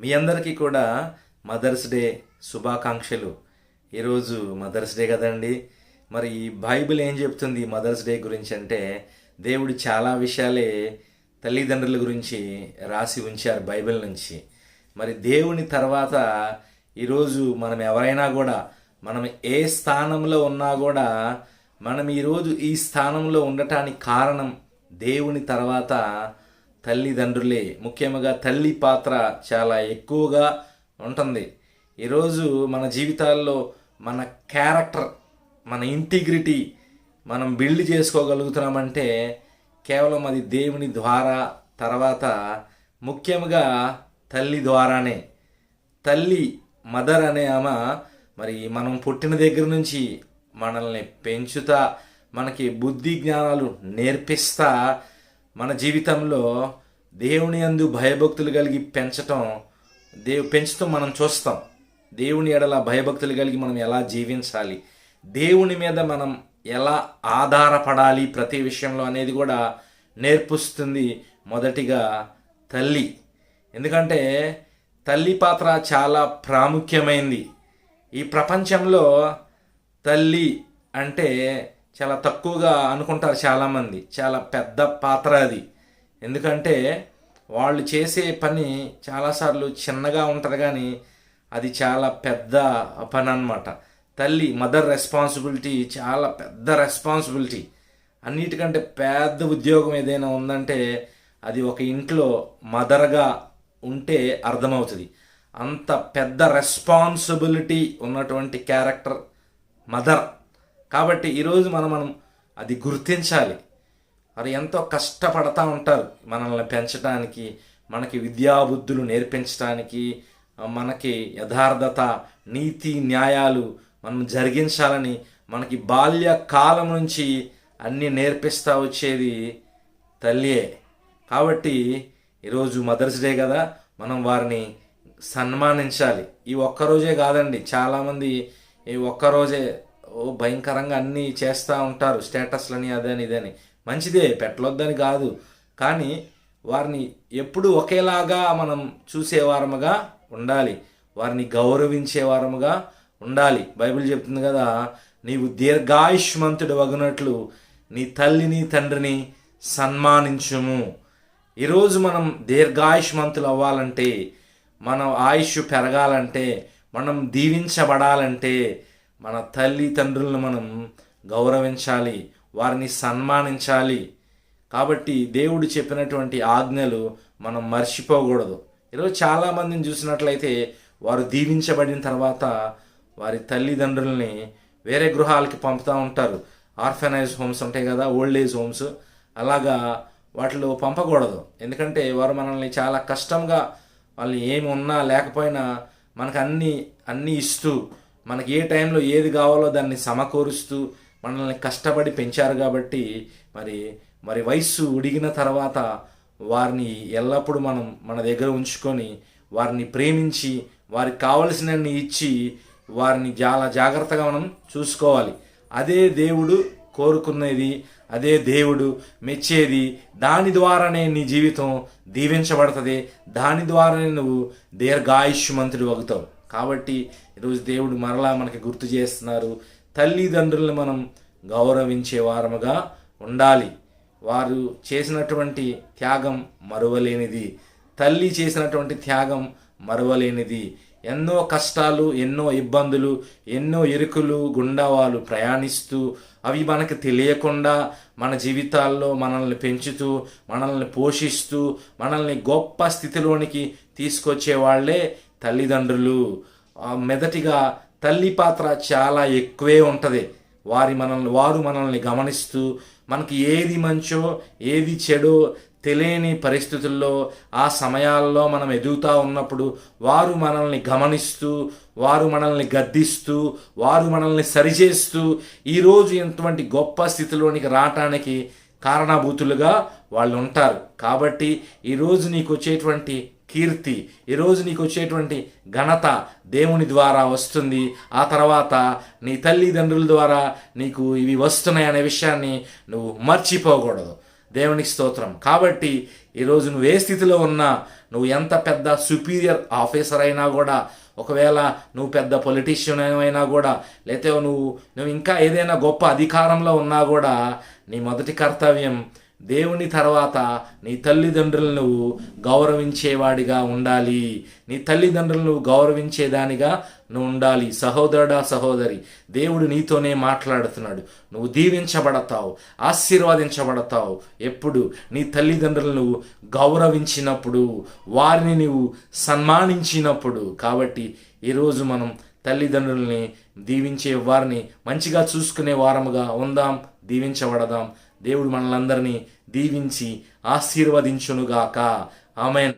మీ అందరికీ కూడా mothers day శుభాకాంక్షలు. ఈరోజు మదర్స్ డే కదండి. మరి ఈ బైబిల్ ఏం చెప్తుంది మదర్స్ డే గురించి అంటే దేవుడు చాలా విషయాలే తల్లిదండ్రుల గురించి రాసి ఉంచారు బైబిల్ నుంచి. మరి దేవుని తర్వాత ఈరోజు మనం ఎవరైనా కూడా మనం ఏ స్థానంలో ఉన్నా కూడా మనం ఈరోజు ఈ స్థానంలో ఉండటానికి కారణం దేవుని తర్వాత తల్లిదండ్రులే. ముఖ్యంగా తల్లి పాత్ర చాలా ఎక్కువగా ఉంటుంది. ఈరోజు మన జీవితాల్లో మన క్యారెక్టర్ మన ఇంటిగ్రిటీ మనం బిల్డ్ చేసుకోగలుగుతున్నామంటే కేవలం అది దేవుని ద్వారా తర్వాత ముఖ్యంగా తల్లి ద్వారానే. తల్లి మదర్ అనే ఆమె మరి మనం పుట్టిన దగ్గర నుంచి మనల్ని పెంచుతా మనకి బుద్ధి జ్ఞానాలు నేర్పిస్తా మన జీవితంలో దేవుని అందు భయభక్తులు కలిగి పెంచటం దేవు పెంచుతూ మనం చూస్తాం. దేవుని ఎడల భయభక్తులు కలిగి మనం ఎలా జీవించాలి? దేవుని మీద మనం ఎలా ఆధారపడాలి ప్రతి విషయంలో అనేది కూడా నేర్పిస్తుంది మొదటిగా తల్లి. ఎందుకంటే తల్లి పాత్ర చాలా ప్రాముఖ్యమైంది. ఈ ప్రపంచంలో తల్లి అంటే చాలా తక్కువగా అనుకుంటారు చాలామంది. చాలా పెద్ద పాత్ర అది. ఎందుకంటే వాళ్ళు చేసే పని చాలాసార్లు చిన్నగా ఉంటుంది కానీ అది చాలా పెద్ద పని అనమాట తల్లి మదర్ రెస్పాన్సిబిలిటీ చాలా పెద్ద రెస్పాన్సిబిలిటీ. అన్నిటికంటే పెద్ద ఉద్యోగం ఏదైనా ఉందంటే అది ఒక ఇంట్లో మదర్గా ఉంటే అర్థమవుతుంది. అంత పెద్ద రెస్పాన్సిబిలిటీ ఉన్నటువంటి క్యారెక్టర్ మదర్. కాబట్టి ఈరోజు మనం మనం అది గుర్తించాలి. మరి ఎంతో కష్టపడతా ఉంటారు మనల్ని పెంచడానికి మనకి విద్యాబుద్ధులు నేర్పించడానికి మనకి యథార్థత నీతి న్యాయాలు మనం జరిగించాలని మనకి బాల్య కాలం నుంచి అన్నీ నేర్పిస్తూ వచ్చేది తల్లియే. కాబట్టి ఈరోజు మదర్స్ డే కదా మనం వారిని సన్మానించాలి. ఈ ఒక్కరోజే కాదండి చాలామంది ఈ ఒక్కరోజే ఓ భయంకరంగా అన్నీ చేస్తూ ఉంటారు స్టేటస్లని అదని ఇదని మంచిదే పెట్టలొద్దని కాదు. కానీ వారిని ఎప్పుడు ఒకేలాగా మనం చూసేవారముగా ఉండాలి. వారిని గౌరవించేవారముగా ఉండాలి. బైబిల్ చెప్తుంది కదా నీవు దీర్ఘాయుష్మంతుడు వగినట్లు నీ తల్లిని తండ్రిని సన్మానించుము. ఈరోజు మనం దీర్ఘాయుష్మంతులు అవ్వాలంటే మన ఆయుష్ పెరగాలంటే మనం దీవించబడాలంటే మన తల్లిదండ్రులను మనం గౌరవించాలి వారిని సన్మానించాలి. కాబట్టి దేవుడు చెప్పినటువంటి ఆజ్ఞలు మనం మర్చిపోకూడదు. ఈరోజు చాలామందిని చూసినట్లయితే వారు దీవించబడిన తర్వాత వారి తల్లిదండ్రుల్ని వేరే గృహాలకి పంపుతూ ఉంటారు. ఆర్ఫనైజ్ హోమ్స్ ఉంటాయి కదా ఓల్డ్ ఏజ్ హోమ్స్. అలాగా వాటిలో పంపకూడదు. ఎందుకంటే వారు మనల్ని చాలా కష్టంగా వాళ్ళు ఏమి ఉన్నా లేకపోయినా మనకు అన్నీ అన్నీ ఇస్తూ మనకి ఏ టైంలో ఏది కావాలో దాన్ని సమకూరుస్తూ మనల్ని కష్టపడి పెంచారు కాబట్టి మరి మరి వయస్సు ఉడిగిన తర్వాత వారిని ఎల్లప్పుడూ మనం మన దగ్గర ఉంచుకొని వారిని ప్రేమించి వారికి కావలసినన్ని ఇచ్చి వారిని చాలా జాగ్రత్తగా మనం చూసుకోవాలి. అదే దేవుడు కోరుకునేది అదే దేవుడు మెచ్చేది దాని ద్వారానే నీ జీవితం దీవించబడుతుంది దాని ద్వారానే నువ్వు దీర్ఘాయుష్మంతుడు అవుతావు. కాబట్టి ఈరోజు దేవుడు మరలా మనకి గుర్తు చేస్తున్నారు. తల్లిదండ్రులను మనం గౌరవించే వారముగా ఉండాలి. వారు చేసినటువంటి త్యాగం మరువలేనిది. తల్లి చేసినటువంటి త్యాగం మరువలేనిది. ఎన్నో కష్టాలు ఎన్నో ఇబ్బందులు ఎన్నో ఇరుకులు గుండా వాళ్ళు ప్రయాణిస్తూ అవి మనకు తెలియకుండా మన జీవితాల్లో మనల్ని పెంచుతూ మనల్ని పోషిస్తూ మనల్ని గొప్ప స్థితిలోనికి తీసుకొచ్చే వాళ్ళే తల్లిదండ్రులు మొదటిగా తల్లి పాత్ర చాలా ఎక్కువే ఉంటుంది. వారి మనల్ని వారు మనల్ని గమనిస్తూ మనకి ఏది మంచో ఏది చెడో తెలియని పరిస్థితుల్లో ఆ సమయాల్లో మనం ఎదుగుతూ ఉన్నప్పుడు వారు మనల్ని గమనిస్తూ వారు మనల్ని గద్దిస్తూ వారు మనల్ని సరిచేస్తూ ఈరోజు ఇటువంటి గొప్ప స్థితిలోనికి రావటానికి కారణభూతులుగా వాళ్ళు ఉంటారు. కాబట్టి ఈరోజు నీకు వచ్చేటువంటి కీర్తి. ఈరోజు నీకు వచ్చేటువంటి ఘనత దేవుని ద్వారా వస్తుంది. ఆ తర్వాత నీ తల్లిదండ్రుల ద్వారా నీకు ఇవి వస్తున్నాయి అనే విషయాన్ని నువ్వు మర్చిపోకూడదు. దేవునికి స్తోత్రం. కాబట్టి ఈరోజు నువ్వు ఏ స్థితిలో ఉన్నా నువ్వు ఎంత పెద్ద సుపీరియర్ ఆఫీసర్ అయినా కూడా ఒకవేళ నువ్వు పెద్ద పొలిటీషియన్ అయినా కూడా లేకపోతే నువ్వు నువ్వు ఇంకా ఏదైనా గొప్ప అధికారంలో ఉన్నా కూడా నీ మొదటి కర్తవ్యం దేవుని తర్వాత నీ తల్లిదండ్రులను నువ్వు గౌరవించేవాడిగా ఉండాలి. నీ తల్లిదండ్రులను నువ్వు గౌరవించేదానిగా నువ్వు ఉండాలి. సహోదరుడా సహోదరి దేవుడు నీతోనే మాట్లాడుతున్నాడు. నువ్వు దీవించబడతావు ఆశీర్వదించబడతావు. ఎప్పుడు నీ తల్లిదండ్రులను నువ్వు గౌరవించినప్పుడు వారిని నువ్వు సన్మానించినప్పుడు కాబట్టి ఈరోజు మనం తల్లిదండ్రుల్ని దీవించే వారిని మంచిగా చూసుకునే వారముగా ఉందాం దీవించబడదాం. దేవుడు మనలందరినీ దీవించి ఆశీర్వదించునుగాక. ఆమెన్.